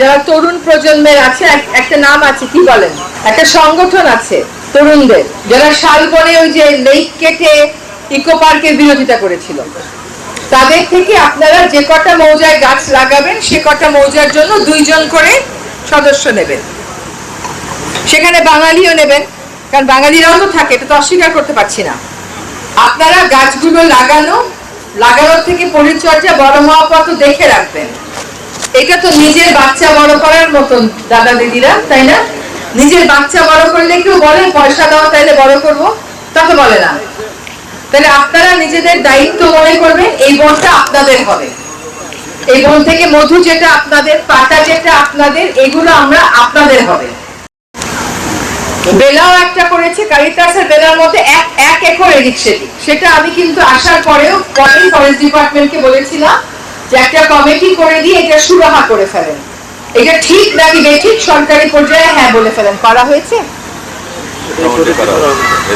যারা তরুণ প্রজন্মের আছে একটা নাম আছে, কি বলেন? একটা সংগঠন আছে তরুণদের, যারা শালবনে ওই যে লেক কেটে ইকো পার্কের বিরোধিতা করেছিল। তাদের থেকে আপনারা যে কটা মৌজায় গাছ লাগাবেন, সে কটা মৌজার জন্য দুইজন করে সদস্য নেবেন। সেখানে বাঙালিও নেবেন, কারণ বাঙালিরাও তো থাকে, এটা তো অস্বীকার করতে পারছি না। আপনারা গাছগুলো লাগানো, লাগানোর থেকে পরিচর্যা বড় হওয়া পর দেখে রাখবেন। এটা তো নিজের বাচ্চা বড় করার মতন দাদা দিদিরা, তাই না? নিজের বাচ্চা বড় করলে কেউ বলে, পয়সা দাও, তাইলে বড় করব। তা তো বলে না। তাহলে আপনারা নিজেদের দায়িত্ব মনে করবেন এই বনটা আপনাদের হবে। এই বন থেকে মধু যেটা আপনাদের, পাতা যেটা আপনাদের, এগুলো আমরা আপনাদের হবে। বেলাও একটা করেছে কারিতাসের বেলার মধ্যে এক এক একর এদিক সেটা আমি কিন্তু আসার পরেও পরেই ফরেস্ট ডিপার্টমেন্টকে বলেছিলাম যে একটা কমিটি করে দিয়ে এটা সুরাহা করে ফেলেন। এটা ঠিক নাকি বেঠিক? সরকারি পর্যায়ে হ্যাঁ বলে ফেলেন। করা হয়েছে?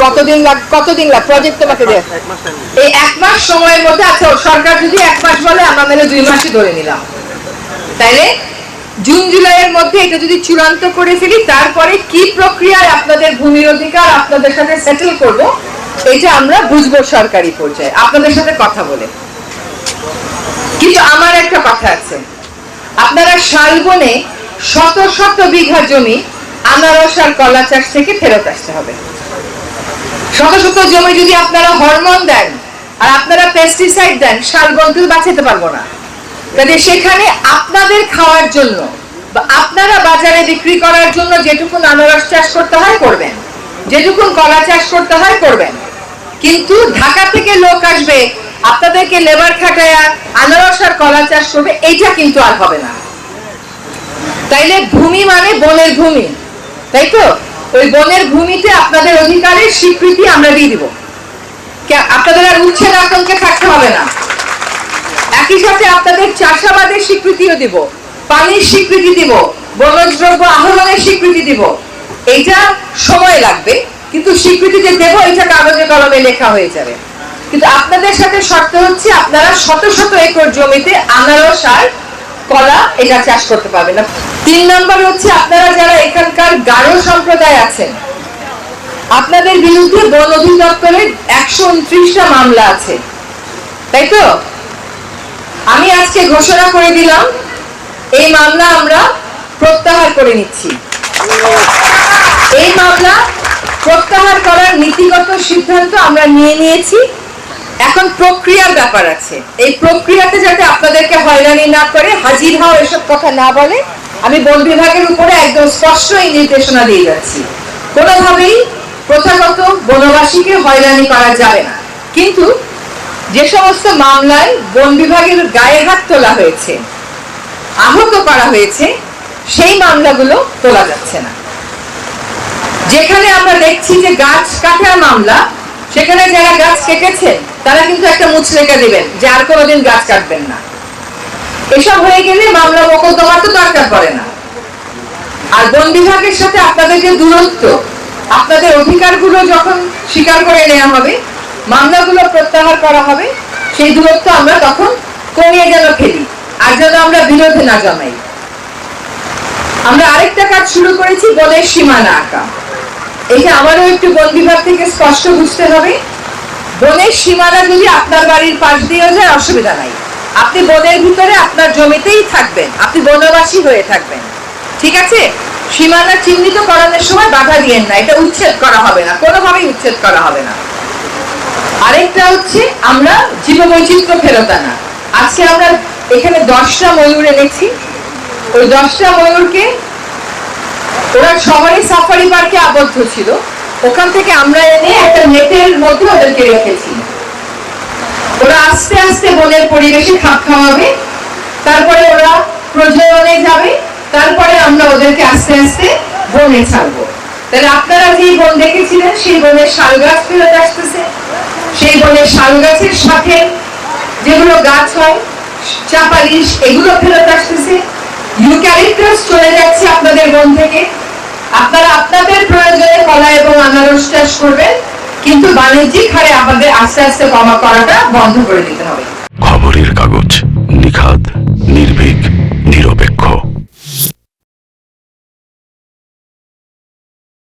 কতদিন লাগ কতদিন লাগ প্রজেক্ট তোমাকে দে এই এক মাস সময়ের মধ্যে আচ্ছা সরকার যদি এক মাস বলে আমরা মেলে দুই মাসই ধরে নিলাম। তাইলে জুন জুলাইয়ের মধ্যে এটা যদি চূড়ান্ত করে ফেলি তারপরে কি প্রক্রিয়ায় আপনাদের ভূমির অধিকার আপনাদের সাথে সেটেল করব এটা আমরা বুঝব সরকারি পর্যায়ে। আপনাদের সাথে কথা বলে। কিন্তু আমার একটা কথা আছে। আপনারা শালবনে শত শত বিঘা জমি আনারস আর কলা চাষ থেকে ফেরত আসতে হবে। শত শত জমি যদি আপনারা হরমোন দেন আর আপনারা পেস্টিসাইড দেন, শালবন কিন্তু বাঁচাতে পারব না। কাজে সেখানে আপনাদের খাওয়ার জন্য আপনারা বাজারে বিক্রি করার জন্য যেটুকুন আনারস চাষ করতে হয় করবেন, যেটুকুন কলা চাষ করতে হয় করবেন। কিন্তু ঢাকা থেকে লোক আসবে আপনাদেরকে লেবার খাটায়া, আনারস আর কলা চাষ করবে, এইটা কিন্তু আর হবে না। তাইলে ভূমি মানে বনের ভূমি, তাই তো? ওই বনের ভূমিতে আপনাদের অধিকারের স্বীকৃতি আমরা দিয়ে দিব। আপনাদের আর উচ্ছেদ আতঙ্কে থাকতে হবে না। একই সাথে আপনাদের চাষাবাদের স্বীকৃতিও দিব, পানির স্বীকৃতি দিব বনজ দ্রব্য আহরণের স্বীকৃতি দিব। এইটা সময় লাগবে, কিন্তু স্বীকৃতি যে দেবো এটা কাগজে কলমে লেখা হয়ে যাবে। কিন্তু আপনাদের সাথে শর্ত হচ্ছে আপনারা শত শত একর জমিতে আনারস আর কলা এটা চাষ করতে পারবেন। না তিন নম্বর হচ্ছে আপনারা যারা এখানকার গারো সম্প্রদায় আছেন, আপনাদের বিরুদ্ধে বন অধিদপ্তরের একশো উনত্রিশটা মামলা আছে। তাই তো? আমি আজকে ঘোষণা করে দিলাম, এই মামলা আমরা প্রত্যাহার করে নিচ্ছি। এই মামলা প্রত্যাহার করার নীতিগত সিদ্ধান্ত আমরা নিয়ে নিয়েছি। এখন প্রক্রিয়ার ব্যাপার আছে। এই প্রক্রিয়াতে যাতে আপনাদেরকে হয়রানি না করে, হাজির হও এসব কথা না বলে, আমি বন বিভাগের উপরে একদম স্পষ্ট এই নির্দেশনা দিয়ে যাচ্ছি। কোনোভাবেই প্রথাগত বনবাসীকে হয়রানি করা যাবে না। কিন্তু যে সমস্ত মামলায় বন বিভাগের গায়ে হাত তোলা হয়েছে, আহত করা হয়েছে, সেই মামলাগুলো তোলা যাচ্ছে না। যেখানে আমরা দেখছি যে গাছ কাটার মামলা সেখানে যারা গাছ কেটেছেন তারা কিন্তু একটা মুচলেখা দিবেন, যে আর কোনোদিন গাছ কাটবেন না। এসব হয়ে গেলে মামলা মোকদ্দমার তো দরকার পড়ে না। আর বন বিভাগের সাথে আপনাদের যে দূরত্ব, আপনাদের অধিকারগুলো যখন স্বীকার করে নেওয়া হবে, মামলাগুলো প্রত্যাহার করা হবে, সেই দূরত্ব আমরা তখন কমিয়ে যেন ফেলি, আর যেন আমরা বিরোধে না জমাই। আমরা আরেকটা কাজ শুরু করেছি বনের সীমানা আঁকা। এটা আমারও একটু বন বিভাগ থেকে স্পষ্ট বুঝতে হবে। বনের সীমানা যদি আপনার বাড়ির পাশ দিয়েও যায়, অসুবিধা নাই। আপনি বনের ভিতরে আপনার জমিতেই থাকবেন। আপনি বনবাসী হয়ে থাকবেন। ঠিক আছে? সীমানা চিহ্নিত করানোর সময় বাধা দিয়েন না। এটা উচ্ছেদ করা হবে না। কোনোভাবেই উচ্ছেদ করা হবে না। আরেকটা হচ্ছে, আমরা জীববৈচিত্র্য ফেরত আনা। আজকে আমরা এখানে দশটা ময়ূর এনেছি। ওই দশটা ময়ূরকে ওরা শহরে সাফারি পার্কে আবদ্ধ ছিল। ওখান থেকে আমরা এনে একটা নেটের মধ্যে ওদেরকে রেখেছি। ওরা আস্তে আস্তে বনের পরিবেশে খাপ খাওয়াবে। তারপরে ওরা প্রজননে যাবে। তারপরে আমরা ওদেরকে আস্তে আস্তে বনে ছাড়বো। তাহলে আপনারা যেই বন দেখেছিলেন, সেই বনের শাল গাছ ফেরত আসতেছে। সেই বনের শাল গাছের সাথে যেগুলো গাছ হয়, চাপালিশ, এগুলো ফেরত আসতেছে। ইউক্যালিপটাস চলে যাচ্ছে আপনাদের বন থেকে। আপনারা আপনাদের প্রয়োজনে কলা এবং আনারস চাষ করবেন, কিন্তু বাণিজ্যিক হারে আমাদের আস্তে আস্তে কমা করাটা বন্ধ করে দিতে হবে। খবরের কাগজ।